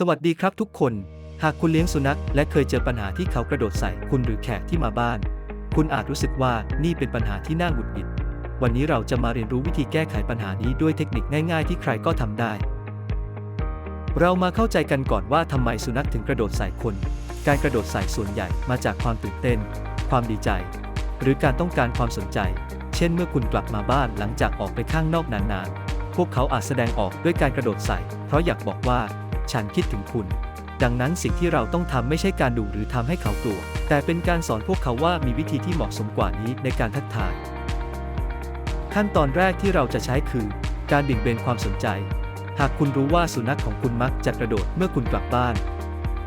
สวัสดีครับทุกคน หากคุณเลี้ยงสุนัขและเคยเจอปัญหาที่เขากระโดดใส่คุณหรือแขกที่มาบ้าน คุณอาจรู้สึกว่านี่เป็นปัญหาที่น่าหงุดหงิด วันนี้เราจะมาเรียนรู้วิธีแก้ไขปัญหานี้ด้วยเทคนิคง่ายๆ ที่ใครก็ทำได้ เรามาเข้าใจกันก่อนว่าทำไมสุนัขถึงกระโดดใส่คน การกระโดดใส่ส่วนใหญ่มาจากความตื่นเต้น ความดีใจ หรือการต้องการความสนใจ เช่น เมื่อคุณกลับมาบ้านหลังจากออกไปข้างนอกนานๆ พวกเขาอาจแสดงออกด้วยการกระโดดใส่ เพราะอยากบอกว่า ฉันคิดถึงคุณ ดังนั้นสิ่งที่เราต้องทำไม่ใช่การดุหรือทำให้เขากลัว แต่เป็นการสอนพวกเขาว่ามีวิธีที่เหมาะสมกว่านี้ในการทักทาย ขั้นตอนแรกที่เราจะใช้คือ การบี่งเบนความสนใจ หากคุณรู้ว่าสุนัขของคุณมักจะกระโดดเมื่อคุณกลับบ้าน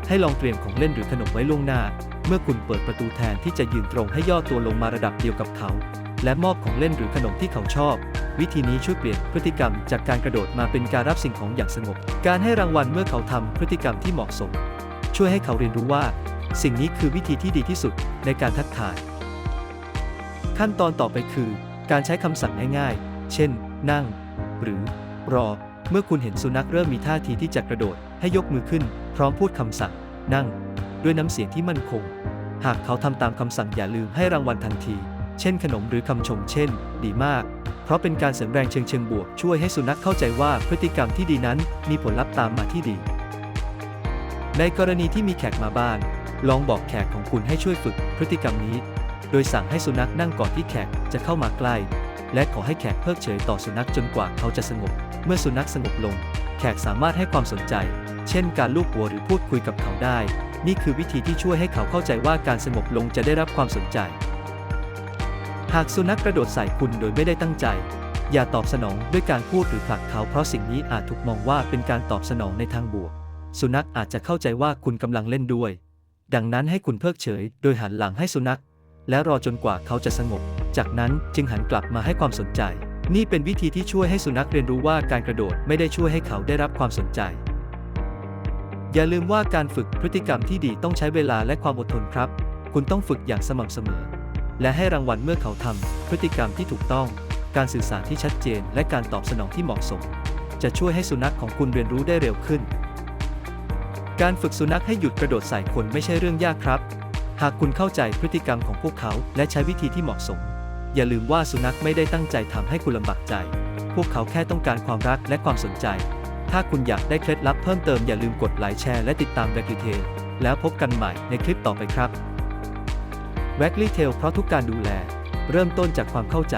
ให้ลองเตรียมของเล่นหรือขนมไว้ล่วงหน้า เมื่อคุณเปิดประตูแทนที่จะยืนตรงให้ย่อตัวลงมาระดับเดียวกับเขา และมอบของเล่นหรือขนมที่เขาชอบ วิธีนี้ช่วยเปลี่ยนพฤติกรรมจากการกระโดดมาเป็นการรับสิ่งของอย่างสงบ การให้รางวัลเมื่อเขาทำพฤติกรรมที่เหมาะสม ช่วยให้เขาเรียนรู้ว่า สิ่งนี้คือวิธีที่ดีที่สุดในการทักทาย ขั้นตอนต่อไปคือ การใช้คำสั่งง่ายๆ เช่น นั่ง หรือ รอ เมื่อคุณเห็นสุนัขเริ่มมีท่าทีที่จะกระโดด ให้ยกมือขึ้น พร้อมพูดคำสั่ง นั่ง ด้วยน้ำเสียงที่มั่นคง หากเขาทำตามคำสั่งอย่าลืมให้รางวัลทันที เช่นขนมหรือคำชม เช่น ดีมาก ราะเป็นการเสริมแรงเชิงเชิงบวก ช่วยให้สุนัขเข้าใจว่าพฤติกรรมที่ดีนั้นมีผลลัพธ์ตามมาที่ดี ในกรณีที่มีแขกมาบ้าน ลองบอกแขกของคุณให้ช่วยฝึกพฤติกรรมนี้ โดยสั่งให้สุนัขนั่งก่อนที่แขกจะเข้ามาใกล้ และขอให้แขกเพิกเฉยต่อสุนัขจนกว่าเขาจะสงบ เมื่อสุนัขสงบลง แขกสามารถให้ความสนใจ เช่น การลูบหัวหรือพูดคุยกับเขาได้ นี่คือวิธีที่ช่วยให้เขาเข้าใจว่าการสงบลงจะได้รับความสนใจ หากสุนัขกระโดดใส่คุณโดยไม่ได้ตั้งใจ อย่าตอบสนองด้วยการพูดหรือผลักเขาเพราะสิ่งนี้อาจถูกมองว่าเป็นการตอบสนองในทางบวก สุนัขอาจจะเข้าใจว่าคุณกำลังเล่นด้วย ดังนั้นให้คุณเพิกเฉย โดยหันหลังให้สุนัข และรอจนกว่าเขาจะสงบ จากนั้นจึงหันกลับมาให้ความสนใจ นี่เป็นวิธีที่ช่วยให้สุนัขเรียนรู้ว่าการกระโดดไม่ได้ช่วยให้เขาได้รับความสนใจ อย่าลืมว่าการฝึกพฤติกรรมที่ดีต้องใช้เวลาและความอดทนครับ คุณต้องฝึกอย่างสม่ำเสมอ และให้รางวัลเมื่อเขาทำพฤติกรรมที่ถูกต้อง การสื่อสารที่ชัดเจน และการตอบสนองที่เหมาะสม จะช่วยให้สุนัขของคุณเรียนรู้ได้เร็วขึ้น การฝึกสุนัขให้หยุดกระโดดใส่คนไม่ใช่เรื่องยากครับ หากคุณเข้าใจพฤติกรรมของพวกเขาและใช้วิธีที่เหมาะสม อย่าลืมว่าสุนัขไม่ได้ตั้งใจทำให้คุณลำบากใจ พวกเขาแค่ต้องการความรักและความสนใจ ถ้าคุณอยากได้เคล็ดลับเพิ่มเติมอย่าลืมกดไลค์แชร์และติดตาม w a g l y t a l แล้วพบกันใหม่ในคลิปต่อไปครับ w a g l y t a l เพราะทุกการดูแล เริ่มต้นจากความเข้าใจ